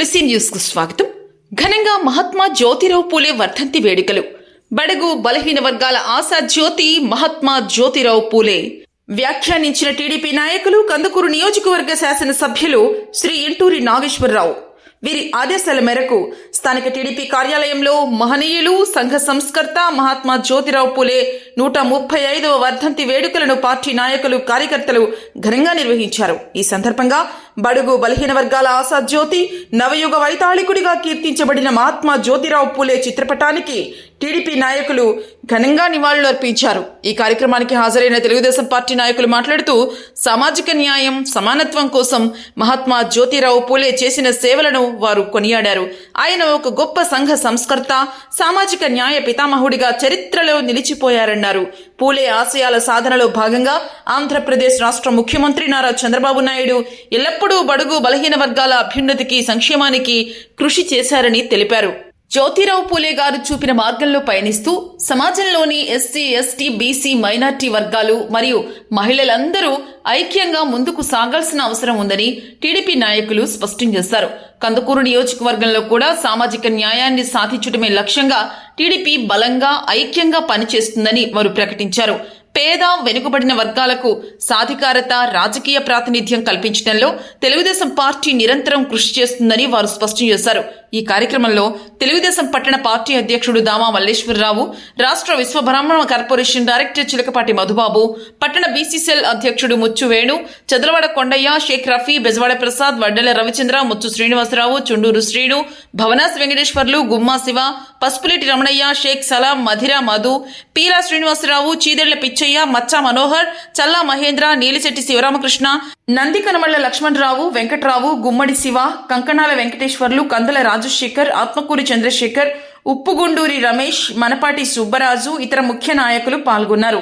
తులసి న్యూస్కు స్వాగతం. ఘనంగా మహాత్మా జ్యోతిరావు పూలే వర్ధంతి వేడుకలు. బడుగు బలహీన వర్గాల ఆశా జ్యోతి మహాత్మా జ్యోతిరావు పూలే. వ్యాఖ్యానించిన టీడీపీ నాయకులు కందుకూరు నియోజకవర్గ శాసనసభ్యులు శ్రీ ఇంటూరి నాగేశ్వరరావు. వీరి ఆదేశాల మేరకు స్థానిక టీడీపీ కార్యాలయంలో మహనీయులు సంఘ సంస్కర్త మహాత్మా జ్యోతిరావు పూలే నూట ముప్పై ఐదవ వర్ధంతి వేడుకలను పార్టీ నాయకులు కార్యకర్తలు ఘనంగా నిర్వహించారు. ఈ సందర్భంగా బడుగు బలహీన వర్గాల ఆశా జ్యోతి నవయుగ వైతాళికుడిగా కీర్తించబడిన మహాత్మా జ్యోతిరావు పూలే చిత్రపటానికి టీడీపీ నాయకులు ఘనంగా నివాళులు అర్పించారు. ఈ కార్యక్రమానికి హాజరైన తెలుగుదేశం పార్టీ నాయకులు మాట్లాడుతూ సామాజిక న్యాయం సమానత్వం కోసం మహాత్మా జ్యోతిరావు పూలే చేసిన సేవలను వారు కొనియాడారు. ఆయన ఒక గొప్ప సంఘ సంస్కర్త సామాజిక న్యాయ పితామహుడిగా చరిత్రలో నిలిచిపోయారన్నారు. పూలే ఆశయాల సాధనలో భాగంగా ఆంధ్రప్రదేశ్ రాష్ట్ర ముఖ్యమంత్రి నారా చంద్రబాబు నాయుడు ఎల్లప్పుడూ బడుగు బలహీన వర్గాల అభ్యున్నతికి సంక్షేమానికి కృషి చేశారని తెలిపారు. జ్యోతిరావు పూలే గారు చూపిన మార్గంలో పయనిస్తూ సమాజంలోని ఎస్సీ ఎస్టీ బీసీ మైనార్టీ వర్గాలు మరియు మహిళలందరూ ఐక్యంగా ముందుకు సాగాల్సిన అవసరం ఉందని టీడీపీ నాయకులు స్పష్టం చేశారు. కందుకూరు నియోజకవర్గంలో కూడా సామాజిక న్యాయాన్ని సాధించడమే లక్ష్యంగా టీడీపీ బలంగా ఐక్యంగా పనిచేస్తుందని వారు ప్రకటించారు. పేద వెనుకబడిన వర్గాలకు సాధికారత రాజకీయ ప్రాతినిధ్యం కల్పించడంలో తెలుగుదేశం పార్టీ నిరంతరం కృషి చేస్తుందని వారు స్పష్టం చేశారు. ఈ కార్యక్రమంలో తెలుగుదేశం పట్టణ పార్టీ అధ్యక్షుడు దామా మల్లేశ్వరరావు రాష్ట్ర విశ్వబ్రాహ్మణ కార్పొరేషన్ డైరెక్టర్ చిలకపాటి మధుబాబు పట్టణ బీసీసీఎల్ అధ్యక్షుడు ముచ్చు వేణు చదలవాడ కొండయ్య షేక్ రఫీ బెజవాడ ప్రసాద్ వడ్డెల రవిచంద్ర ముచ్చు శ్రీనివాసరావు చుండూరు శ్రీను భవనాస్ వెంకటేశ్వర్లు గుమ్మా శివ పసుపులేటి రమణయ్య షేక్ సలాం మధిర మధు పీలా శ్రీనివాసరావు చీదెళ్ళ పిచ్చయ్య మచ్చా మనోహర్ చల్లా మహేంద్ర నీలిశెట్టి శివరామకృష్ణ నందికనమళ్ళ లక్ష్మణరావు వెంకట్రావు గుమ్మడి శివ కంకణాల వెంకటేశ్వర్లు కందల రాజశేఖర్ ఆత్మకూరి చంద్రశేఖర్ ఉప్పుగుండూరి రమేష్ మనపాటి సుబ్బరాజు ఇతర ముఖ్య నాయకులు పాల్గొన్నారు.